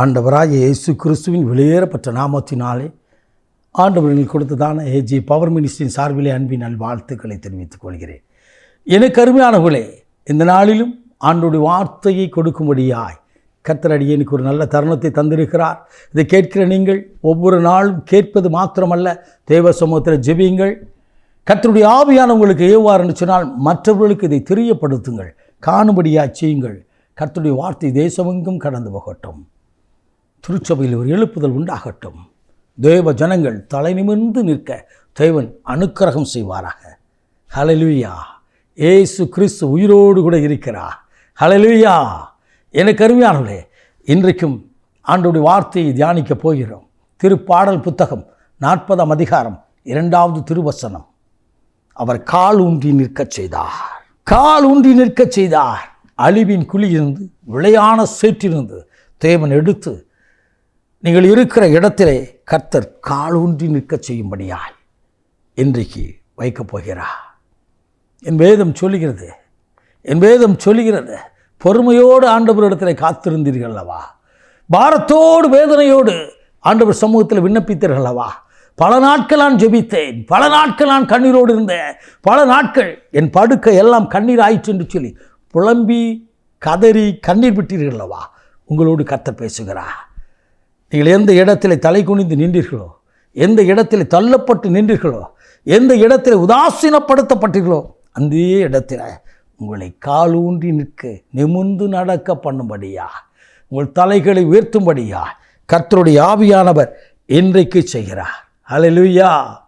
ஆண்டவராக இயேசு கிறிஸ்துவின் வெளியேறப்பட்ட நாமத்தினாலே ஆண்டவர்கள் கொடுத்ததான ஏஜி பவர் மினிஸ்டரின் சார்பிலே அன்பின் நல்வாழ்த்துக்களை தெரிவித்துக் கொள்கிறேன். எனக்கு அருமையானவர்களே இந்த நாளிலும் ஆண்டோடைய வார்த்தையை கொடுக்கும்படியாய் கர்த்தரடி எனக்கு ஒரு நல்ல தருணத்தை தந்திருக்கிறார். இதை கேட்கிற நீங்கள் ஒவ்வொரு நாளும் கேட்பது மாத்திரமல்ல தேவ சமூகத்தில் ஜெபியுங்கள். கர்த்தருடைய ஆவியான உங்களுக்கு ஏவாறுன்னு சொன்னால் மற்றவர்களுக்கு இதை தெரியப்படுத்துங்கள் காணும்படியாக செய்யுங்கள். கர்த்தருடைய வார்த்தை தேசமெங்கும் கடந்து போகட்டும். திருச்சபையில் ஒரு எழுப்புதல் உண்டாகட்டும். தேவ ஜனங்கள் தலை நிமிர்ந்து நிற்க தேவன் அனுக்கிரகம் செய்வாராக. ஹலலுயா ஏசு கிறிஸ்து உயிரோடு கூட இருக்கிறார். ஹலலுயா எனக்கு அருமையானவர்களே இன்றைக்கும் ஆண்டோடைய வார்த்தையை தியானிக்கப் போகிறோம். திருப்பாடல் புத்தகம் நாற்பதாம் அதிகாரம் இரண்டாவது திருவசனம். அவர் கால் ஊன்றி நிற்கச் செய்தார். கால் ஊன்றி நிற்கச் செய்தார். அழிவின் குழியிருந்து விளையான சேற்றிருந்து தேவன் எடுத்து நீங்கள் இருக்கிற இடத்திலே கர்த்தர் காலூன்றி நிற்கச் செய்யும்படியாய் இன்றைக்கு வைக்கப் போகிறா என் வேதம் சொல்லுகிறது என் வேதம் சொல்லுகிறது பொறுமையோடு ஆண்டவரிடத்தில் காத்திருந்தீர்கள் அல்லவா? பாரத்தோடு வேதனையோடு ஆண்டவர் சமூகத்தில் விண்ணப்பித்தீர்கள் அல்லவா? பல நாட்கள் நான் ஜெபித்தேன் பல நாட்கள் நான் கண்ணீரோடு இருந்தேன் பல நாட்கள் என் படுக்கை எல்லாம் கண்ணீர் ஆயிற்று என்று சொல்லி புலம்பி கதறி கண்ணீர் விட்டீர்கள் அல்லவா? உங்களோடு கர்த்தர் பேசுகிறார். நீங்கள் எந்த இடத்தில் தலை குனிந்து நின்றீர்களோ எந்த இடத்தில் தள்ளப்பட்டு நின்றீர்களோ எந்த இடத்தில் உதாசீனப்படுத்தப்பட்டீர்களோ அந்த இடத்தில் உங்களை காலூன்றி நிற்க நிமிர்ந்து நடக்க பண்ணும்படியா? உங்கள் தலைகளை உயர்த்தும்படியா? கர்த்தருடைய ஆவியானவர் இன்றைக்கு செய்கிறார். ஹalleluya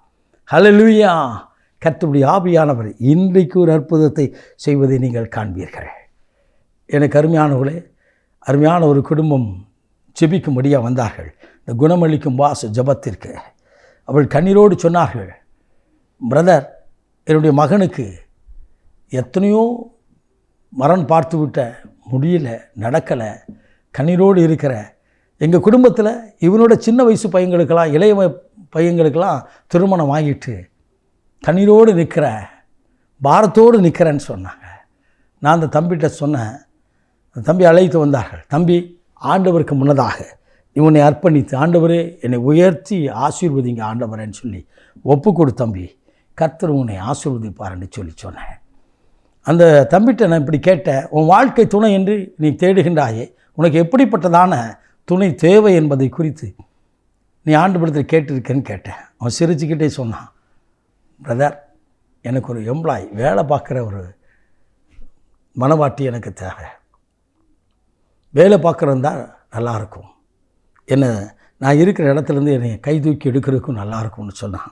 ஹalleluya கர்த்தருடைய ஆவியானவர் இன்றைக்கு ஒரு அற்புதத்தை செய்வதை நீங்கள் காண்பீர்கள். எனக்கு அருமையானவர்களே அருமையான ஒரு குடும்பம் ஜெபிக்கும்படியாக வந்தார்கள். இந்த குணமளிக்கும் வாசு ஜபத்திற்கு. அவள் கண்ணீரோடு சொன்னார்கள் பிரதர் என்னுடைய மகனுக்கு எத்தனையோ மரண் பார்த்து விட்ட முடியல நடக்கலை கண்ணீரோடு இருக்கிற எங்கள் குடும்பத்தில் இவனோட சின்ன வயசு பையங்களுக்கெல்லாம் இளைய பையங்களுக்கெல்லாம் திருமணம் ஆகிட்டு கண்ணீரோடு நிற்கிற பாரத்தோடு நிற்கிறேன்னு சொன்னாங்க. நான் அந்த தம்பிகிட்ட சொன்னேன் தம்பி அழைத்து வந்தார்கள். தம்பி ஆண்டவருக்கு முன்னதாக இவனை அர்ப்பணித்து ஆண்டவரே என்னை உயர்த்தி ஆசீர்வதிங்க ஆண்டவரேன்னு சொல்லி ஒப்பு கொடு தம்பி. கர்த்தர் உன்னை ஆசீர்வதிப்பாருன்னு சொல்லி சொன்னேன். அந்த தம்பிட்ட நான் இப்படி கேட்டேன் உன் வாழ்க்கை துணை என்று நீ தேடுகின்றாயே உனக்கு எப்படிப்பட்டதான துணை தேவை என்பதை குறித்து நீ ஆண்டுபடத்தில் கேட்டிருக்கேன்னு கேட்டேன். அவன் சிரிச்சுக்கிட்டே சொன்னான் பிரதர் எனக்கு ஒரு எம்ப்ளாய் வேலை பார்க்குற ஒரு மனவாட்டி எனக்கு தேவை. வேலை பார்க்குறவன் தான் நல்லாயிருக்கும். என்ன நான் இருக்கிற இடத்துலேருந்து என்னை கை தூக்கி எடுக்கிறதுக்கும் நல்லாயிருக்கும்னு சொன்னான்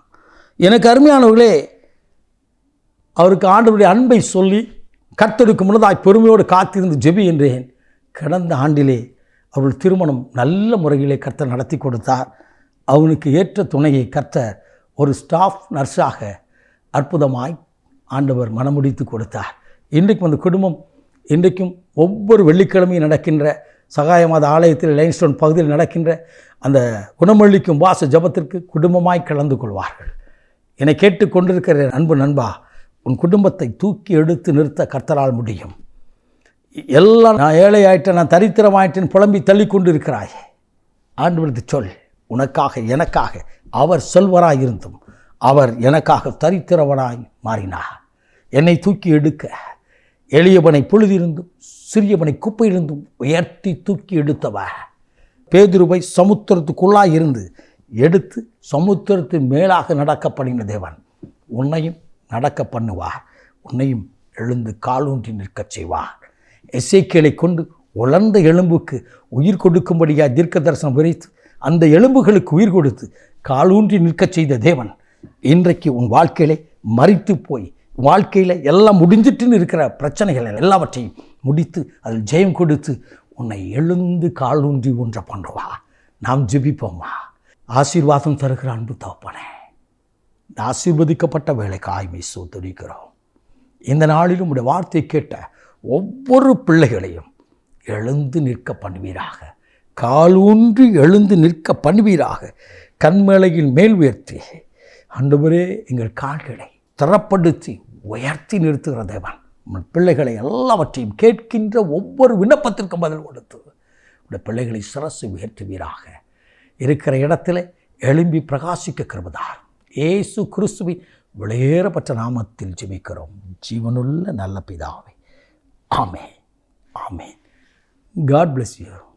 எனக்கு அருமையானவர்களே அவருக்கு ஆண்டவருடைய அன்பை சொல்லி கத்தெடுக்கும் முன்னதாக பெருமையோடு காத்திருந்து ஜெபி என்றேன். கடந்த ஆண்டிலே அவள் திருமணம் நல்ல முறையிலே கர்த்தர் நடத்தி கொடுத்தார். அவனுக்கு ஏற்ற துணையை கர்த்தர் ஒரு ஸ்டாஃப் நர்ஸாக அற்புதமாய் ஆண்டவர் மனமுடித்து கொடுத்தார். இன்றைக்கும் அந்த குடும்பம் இன்றைக்கும் ஒவ்வொரு வெள்ளிக்கிழமையும் நடக்கின்ற சகாயமாத ஆலயத்தில் லைன்ஸ்டோன் பகுதியில் நடக்கின்ற அந்த குணமளிக்கும் வாச ஜபத்திற்கு குடும்பமாய் கலந்து கொள்வார்கள். என்னை கேட்டுக்கொண்டிருக்கிற அன்பு நண்பா உன் குடும்பத்தை தூக்கி எடுத்து நிறுத்த கர்த்தரால் முடியும். எல்லாம் நான் ஏழை ஆயிட்டேன் நான் தரித்திரமாயிட்டேன் புலம்பி தள்ளி கொண்டு இருக்கிறாய் ஆண்டு சொல் உனக்காக எனக்காக அவர் செல்வராய் இருந்தும் அவர் எனக்காக தரித்திரவனாய் மாறினார். என்னை தூக்கி எடுக்க எளியவனை பொழுதிருந்தும் சிறியவனை குப்பையிலிருந்தும் உயர்த்தி தூக்கி எடுத்தவர் பேதுருவை சமுத்திரத்துக்குள்ளாக இருந்து எடுத்து சமுத்திரத்து மேலாக நடக்க பண்ணின தேவன் உன்னையும் நடக்க பண்ணுவா. உன்னையும் எழுந்து காலூன்றி நிற்கச் செய்வார் எசேக்கியலை கொண்டு உலர்ந்த எலும்புக்கு உயிர் கொடுக்கும்படியாக தீர்க்க தரிசனம் விரைத்து அந்த எலும்புகளுக்கு உயிர் கொடுத்து காலூன்றி நிற்கச் செய்த தேவன் இன்றைக்கு உன் வாழ்க்கையிலே மறித்து போய் வாழ்க்கையில் எல்லாம் முடிஞ்சிட்டுன்னு இருக்கிற பிரச்சனைகள் எல்லாவற்றையும் முடித்து அதில் ஜெயம் கொடுத்து உன்னை எழுந்து காலூன்றி ஒன்ற பண்ணுவா நாம் ஜெபிப்போம்மா ஆசீர்வாதம் தருகிற அன்பு தகப்பனே இந்த ஆசீர்வதிக்கப்பட்ட வேலைக்கு ஆய்மை சோதரிக்கிறோம் இந்த நாளிலும் உடைய வார்த்தை கேட்ட ஒவ்வொரு பிள்ளைகளையும் எழுந்து நிற்க பண்ணுவீராக. காலூன்றி எழுந்து நிற்க பண்ணுவீராக. கண்மேலையில் மேல் உயர்த்தி ஆண்டவரே எங்கள் கால்களை திறப்படுத்தி உயர்த்தி நிறுத்துகிற தேவன். உன் பிள்ளைகளை எல்லாவற்றையும் கேட்கின்ற ஒவ்வொரு விண்ணப்பத்திற்கும் பதில் கொடுத்து உடைய பிள்ளைகளை சிரசு உயர்த்துவீராக. இருக்கிற இடத்துல எழும்பி பிரகாசிக்க கிருபதார். ஏசு கிறிஸ்துவின் விளையேறப்பட்ட நாமத்தில் ஜெபிக்கிறோம். ஜீவனுள்ள நல்ல பிதாவை. ஆமே ஆமே காட் பிளஸ் யூ